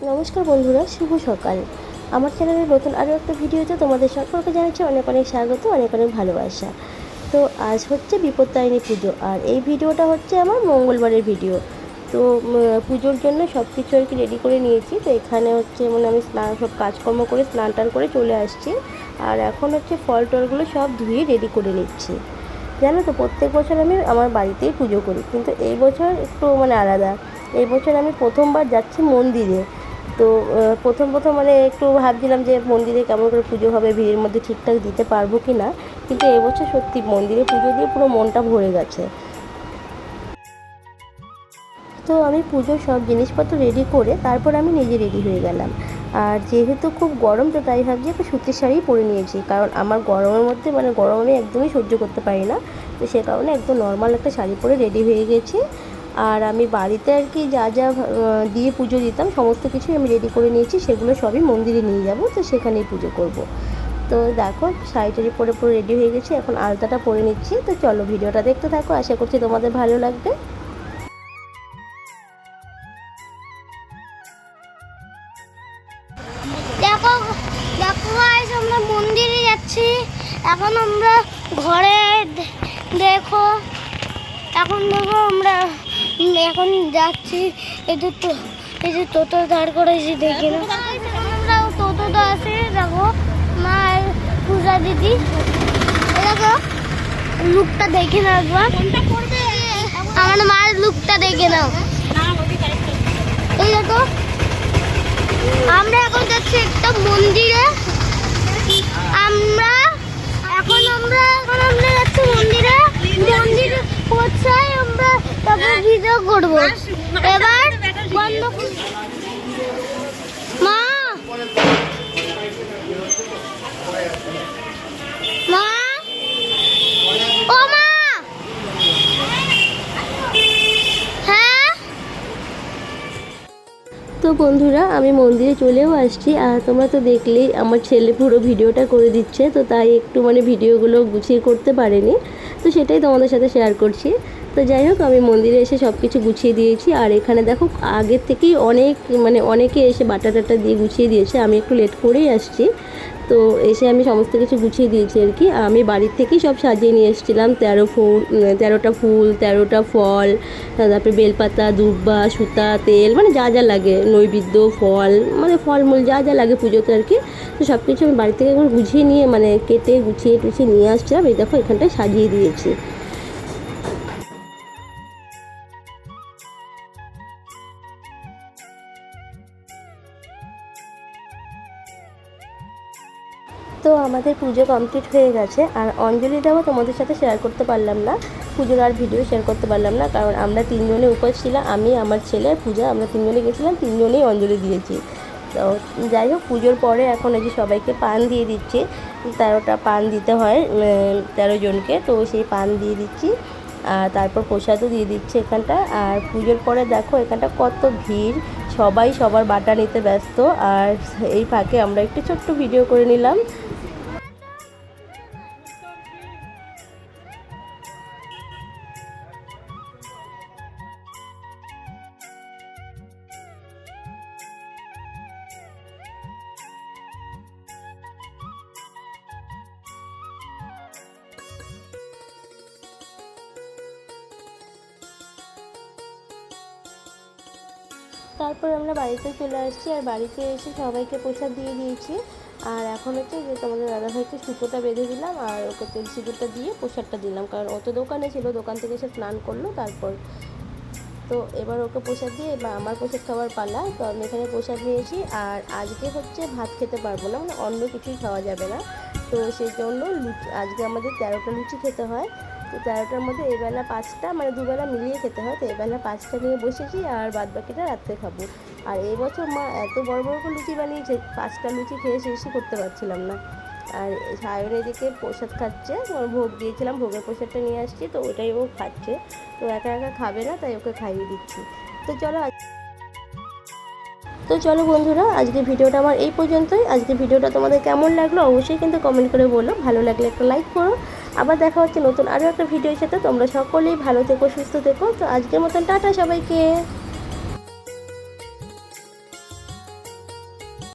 নমস্কার বন্ধুরা, শুভ সকাল। আমার চ্যানেলের নতুন আরও একটা ভিডিওতে তোমাদের সকলকে জানাচ্ছি অনেক অনেক স্বাগত, অনেক অনেক ভালোবাসা। তো আজ হচ্ছে বিপত্তারিণী পুজো, আর এই ভিডিওটা হচ্ছে আমার মঙ্গলবারের ভিডিও। তো পুজোর জন্য সব কিছু আর কি রেডি করে নিয়েছি। তো এখানে হচ্ছে মানে আমি স্নান, সব কাজকর্ম করে স্নান টান করে চলে আসছি। আর এখন হচ্ছে ফল টলগুলো সব ধুয়ে রেডি করে নিচ্ছি। জানো তো, প্রত্যেক বছর আমি আমার বাড়িতেই পুজো করি। কিন্তু এই বছর একটু মানে আলাদা। এই বছর আমি প্রথমবার যাচ্ছি মন্দিরে। তো প্রথম প্রথম মানে একটু ভাবছিলাম যে মন্দিরে কেমন করে পুজো হবে, ভিড়ের মধ্যে ঠিকঠাক দিতে পারব কি না কিন্তু এবছর সত্যি মন্দিরে পুজো দিয়ে পুরো মনটা ভরে গেছে। তো আমি পুজোর সব জিনিসপত্র রেডি করে তারপর আমি নিজে রেডি হয়ে গেলাম। আর যেহেতু খুব গরম, তো তাই ভাবছি একটা সুতির শাড়ি পরে নিয়েছি। কারণ আমার গরমের মধ্যে মানে গরম আমি একদমই সহ্য করতে পারি না। তো সে কারণে একদম নর্মাল একটা শাড়ি পরে রেডি হয়ে গেছি। আর আমি বাড়িতে আর কি যা যা দিয়ে পুজো দিতাম, সমস্ত কিছুই আমি রেডি করে নিয়েছি, সেগুলো সবই মন্দিরে নিয়ে যাব, তো সেখানেই পুজো করব। তো দেখো শাড়ি টাড়ি পরে পুরো রেডি হয়ে গেছে, এখন আলতাটা পরে নিচ্ছি, তো চলো ভিডিওটা দেখতে থাকো, আশা করছি তোমাদের ভালো লাগবে দেখো দেখো আমরা মন্দিরে যাচ্ছি, এখন আমরা ঘরে এখন যাচ্ছি এই যে তো এই যে টোটো দাঁড় করেছি দেখি না। আমরা তো আছে দেখো। মা পূজা দিদি। দেখো লুকটা দেখে নাও একবার। আমার মার লুকটা দেখে নাও। এই দেখো আমরা এখন যাচ্ছি একটা মন্দিরে আমরা এখন আমরা এখন আমরা যাচ্ছি মন্দিরে মন্দিরে পৌঁছাই আমরা তারপর ভিডিও করব। এবার বন্ধ মা! মা! ও মা! হ্যাঁ? তো বন্ধুরা, আমি মন্দিরে চলেও আসছি। আর তোমরা তো দেখলেই আমার ছেলে পুরো ভিডিওটা করে দিচ্ছে, তো তাই একটু মানে ভিডিওগুলো গুছিয়ে করতে পারেনি। তো সেটাই তোমাদের সাথে শেয়ার করছি। তো যাই হোক, আমি মন্দিরে এসে সব কিছু গুছিয়ে দিয়েছি। আর এখানে দেখো, আগের থেকেই অনেক মানে অনেকে এসে বাটা টাটা দিয়ে গুছিয়ে দিয়েছে। আমি একটু লেট করেই আসছি। তো এসে আমি সমস্ত কিছু গুছিয়ে দিয়েছি আর কি। আমি বাড়ির থেকেই সব সাজিয়ে নিয়ে এসেছিলাম। তেরো ফুল, তেরোটা ফুল, তেরোটা ফল, তারপরে বেলপাতা, দুব্বা, সুতা, তেল মানে যা যা লাগে, নৈবেদ্য, ফল মানে ফলমূল যা যা লাগে পুজোতে আর কি। তো সব কিছু আমি বাড়ি থেকে একবার গুছিয়ে নিয়ে মানে কেটে গুছিয়ে টুছিয়ে নিয়ে আসছিলাম। এই দেখো, এখানটায় সাজিয়ে দিয়েছি। তো আমাদের পুজো কমপ্লিট হয়ে গেছে। আর অঞ্জলি দেওয়া তোমাদের সাথে শেয়ার করতে পারলাম না। পুজোর আর ভিডিও শেয়ার করতে পারলাম না, কারণ আমরা তিনজনে উপোস ছিলাম, আমি, আমার ছেলে, পূজা, আমরা তিনজনে গেছিলাম, তিনজনেই অঞ্জলি দিয়েছি। তো যাই হোক, পুজোর পরে এখন এই যে সবাইকে পান দিয়ে দিচ্ছি, তেরোটা পান দিতে হয় তেরো জনকে, তো সেই পান দিয়ে দিচ্ছি। আর তারপর প্রসাদও দিয়ে দিচ্ছে এখানটা। আর পুজোর পরে দেখো, এখানটা কত ভিড়, সবাই সবার বাটা নিতে ব্যস্ত। আর এই ফাঁকে আমরা একটু ছোট্ট ভিডিও করে নিলাম। তারপর আমরা বাড়িতে চলে আসছি আর বাড়িতে এসে সবাইকে প্রসাদ দিয়ে দিয়েছি। আর এখন হচ্ছে যে তোমাদের দাদা দাদাভাইকে সুতোটা বেঁধে দিলাম আর ওকে তেল সিঁদুরটা দিয়ে প্রসাদটা দিলাম। কারণ ও তো দোকানে ছিল, দোকান থেকে এসে স্নান করল তারপর। তো এবার ওকে প্রসাদ দিয়ে এবার আমার প্রসাদ খাওয়ার পালা, তো আমি এখানে প্রসাদ নিয়েছি। আর আজকে হচ্ছে ভাত খেতে পারব না মানে অন্য কিছুই খাওয়া যাবে না। তো সেই জন্য লুচি আজকে আমাদের তেরোটা লুচি খেতে হয়। তো তেরোটার মধ্যে এবেলা পাঁচটা মানে দুবেলা মিলিয়ে খেতে হয়, তো এবেলা পাঁচটা নিয়ে বসেছি আর বাদ বাকিটা রাত্রে খাব। আর এই বছর মা এত বড় বড় করে লুচি বানিয়েছে, পাঁচটা লুচি খেয়ে শেষই করতে পারছিলাম না। আর সায়ন এদিকে প্রসাদ খাচ্ছে ভোগ দিয়েছিলাম, ভোগের প্রসাদটা নিয়ে আসছি, তো ওটাই ও খাচ্ছে। তো একা একা খাবে না, তাই ওকে খাইয়ে দিচ্ছি। তো চলো আজ- তো চলো বন্ধুরা আজকে ভিডিওটা আমার এই পর্যন্তই। আজকে ভিডিওটা তোমাদের কেমন লাগল অবশ্যই কিন্তু কমেন্ট করে বলো। ভালো লাগলে একটা লাইক করো। আবার দেখা হচ্ছে নতুন আরও একটা ভিডিওর সাথে। তোমরা সকলেই ভালো থেকো, সুস্থ থেকো। তো আজকের মতন টাটা সবাইকে।